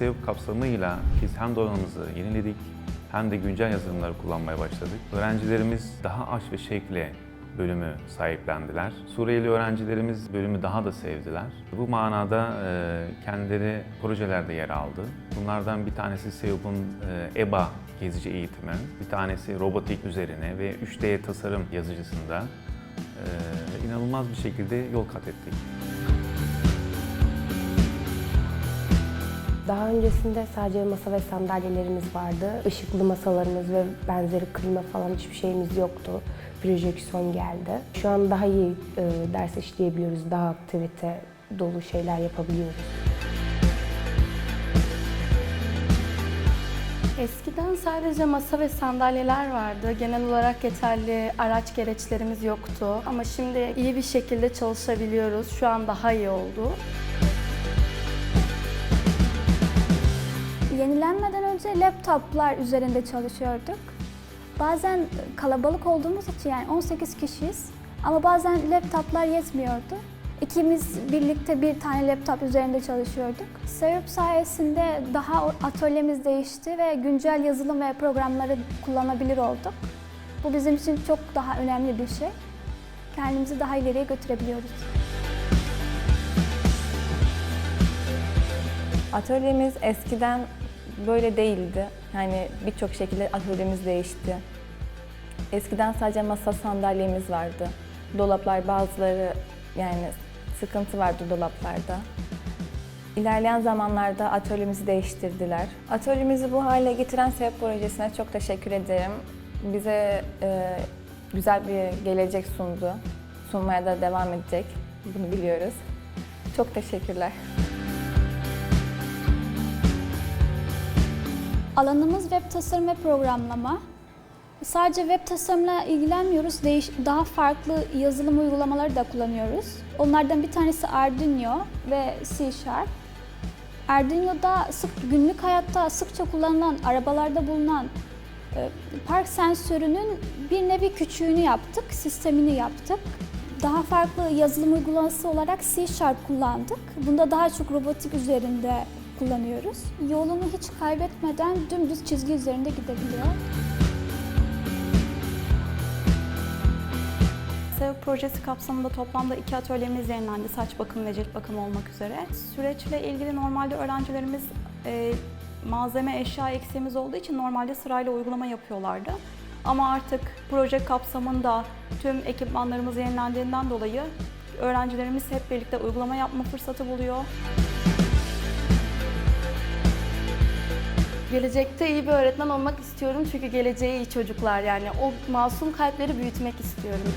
SEOP kapsamıyla biz hem donanımımızı yeniledik hem de güncel yazılımları kullanmaya başladık. Öğrencilerimiz daha aç ve şekle bölümü sahiplendiler. Suriyeli öğrencilerimiz bölümü daha da sevdiler. Bu manada e, kendileri projelerde yer aldı. Bunlardan bir tanesi SEOP'un e, EBA gezici eğitimi, bir tanesi robotik üzerine ve 3D tasarım yazıcısında e, inanılmaz bir şekilde yol kat ettik. Daha öncesinde sadece masa ve sandalyelerimiz vardı. Işıklı masalarımız ve benzeri klima falan hiçbir şeyimiz yoktu. Projeksiyon geldi. Şu an daha iyi e, ders işleyebiliyoruz. Daha aktivite dolu şeyler yapabiliyoruz. Eskiden sadece masa ve sandalyeler vardı. Genel olarak yeterli araç gereçlerimiz yoktu. Ama şimdi iyi bir şekilde çalışabiliyoruz. Şu an daha iyi oldu. Yenilenmeden önce laptoplar üzerinde çalışıyorduk. Bazen kalabalık olduğumuz için yani 18 kişiyiz ama bazen laptoplar yetmiyordu. İkimiz birlikte bir tane laptop üzerinde çalışıyorduk. Serup sayesinde daha atölyemiz değişti ve güncel yazılım ve programları kullanabilir olduk. Bu bizim için çok daha önemli bir şey. Kendimizi daha ileriye götürebiliyoruz. Atölyemiz eskiden böyle değildi. Yani birçok şekilde atölyemiz değişti. Eskiden sadece masa sandalyemiz vardı. Dolaplar bazıları yani sıkıntı vardı dolaplarda. İlerleyen zamanlarda atölyemizi değiştirdiler. Atölyemizi bu hale getiren SEOP projesine çok teşekkür ederim. Bize e, güzel bir gelecek sundu. Sunmaya da devam edecek. Bunu biliyoruz. Çok teşekkürler. Alanımız web tasarım ve programlama. Sadece web tasarımla ilgilenmiyoruz, değiş- daha farklı yazılım uygulamaları da kullanıyoruz. Onlardan bir tanesi Arduino ve C Sharp. Arduino'da sık, günlük hayatta sıkça kullanılan, arabalarda bulunan e, park sensörünün bir nevi küçüğünü yaptık, sistemini yaptık. Daha farklı yazılım uygulaması olarak C Sharp kullandık. Bunda daha çok robotik üzerinde kullanıyoruz. Yolunu hiç kaybetmeden dümdüz çizgi üzerinde gidebiliyor. SEO projesi kapsamında toplamda iki atölyemiz yayınlandı. Saç bakım ve cilt bakımı olmak üzere. Süreçle ilgili normalde öğrencilerimiz e, malzeme eşya eksiğimiz olduğu için normalde sırayla uygulama yapıyorlardı. Ama artık proje kapsamında tüm ekipmanlarımız yenilendiğinden dolayı öğrencilerimiz hep birlikte uygulama yapma fırsatı buluyor. Gelecekte iyi bir öğretmen olmak istiyorum çünkü geleceği iyi çocuklar yani o masum kalpleri büyütmek istiyorum.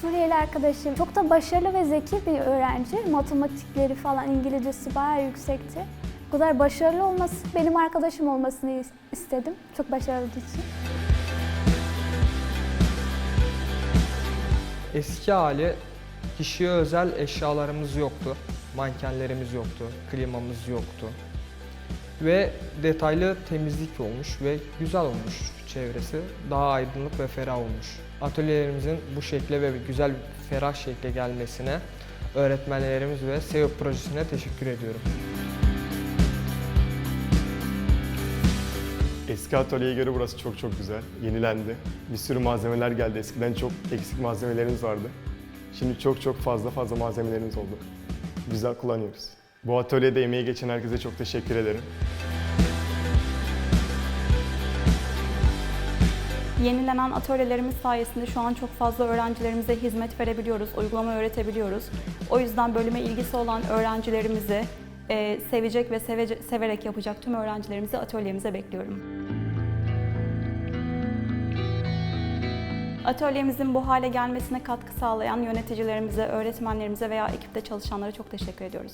Suriyeli arkadaşım çok da başarılı ve zeki bir öğrenci. Matematikleri falan İngilizcesi bayağı yüksekti. Bu kadar başarılı olması, benim arkadaşım olmasını is- istedim. Çok başarılı olduğu için. Eski hali kişiye özel eşyalarımız yoktu. Mankenlerimiz yoktu, klimamız yoktu. Ve detaylı temizlik olmuş ve güzel olmuş çevresi. Daha aydınlık ve ferah olmuş. Atölyelerimizin bu şekle ve güzel ferah şekle gelmesine öğretmenlerimiz ve SEO projesine teşekkür ediyorum. Eski atölyeye göre burası çok çok güzel. Yenilendi. Bir sürü malzemeler geldi. Eskiden çok eksik malzemelerimiz vardı. Şimdi çok çok fazla fazla malzemelerimiz oldu. Güzel kullanıyoruz. Bu atölyede emeği geçen herkese çok teşekkür ederim. Yenilenen atölyelerimiz sayesinde şu an çok fazla öğrencilerimize hizmet verebiliyoruz, uygulama öğretebiliyoruz. O yüzden bölüme ilgisi olan öğrencilerimizi e, sevecek ve sevece- severek yapacak tüm öğrencilerimizi atölyemize bekliyorum. Atölyemizin bu hale gelmesine katkı sağlayan yöneticilerimize, öğretmenlerimize veya ekipte çalışanlara çok teşekkür ediyoruz.